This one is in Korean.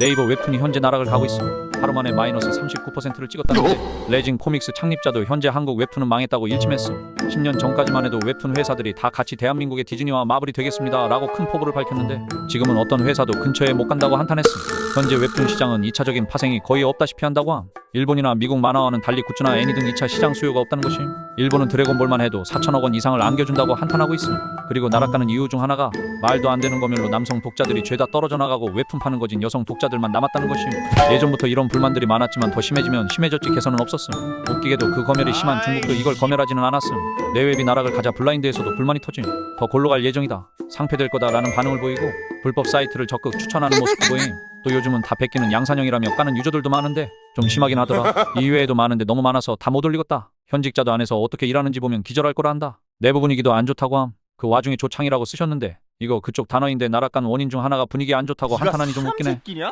네이버 웹툰이 현재 나락을 가고 있어. 하루 만에 마이너스 39%를 찍었다는데 레진 코믹스 창립자도 현재 한국 웹툰은 망했다고 일침했어. 10년 전까지만 해도 웹툰 회사들이 다 같이 대한민국의 디즈니와 마블이 되겠습니다 라고 큰 포부를 밝혔는데 지금은 어떤 회사도 근처에 못 간다고 한탄했어. 현재 웹툰 시장은 2차적인 파생이 거의 없다시피 한다고 함. 일본이나 미국 만화와는 달리 굿즈나 애니 등 2차 시장 수요가 없다는 것이 일본은 드래곤볼만 해도 4천억 원 이상을 안겨준다고 한탄하고 있음. 그리고 나락가는 이유 중 하나가 말도 안 되는 검열로 남성 독자들이 죄다 떨어져 나가고 웹툰 파는 거진 여성 독자들만 남았다는 것이 예전부터 이런 불만들이 많았지만 더 심해지면 심해졌지 개선은 없었음. 웃기게도 그 검열이 심한 중국도 이걸 검열하지는 않았음. 내 웹이 나락을 가자 블라인드에서도 불만이 터짐. 더 골로 갈 예정이다. 상폐될 거다라는 반응을 보이고 불법 사이트를 적극 추천하는 모습도 보임. 또 요즘은 다 베끼는 양산형이라며 까는 유저들도 많은데 좀 심하긴 하더라. 이외에도 많은데 너무 많아서 다 못 올리겠다. 현직자도 안에서 어떻게 일하는지 보면 기절할 거라 한다. 내 부 분위기도 안 좋다고 함. 그 와중에 조창이라고 쓰셨는데 이거 그쪽 단어인데 나락간 원인 중 하나가 분위기 안 좋다고 한탄하니 좀 웃기네. 새끼냐?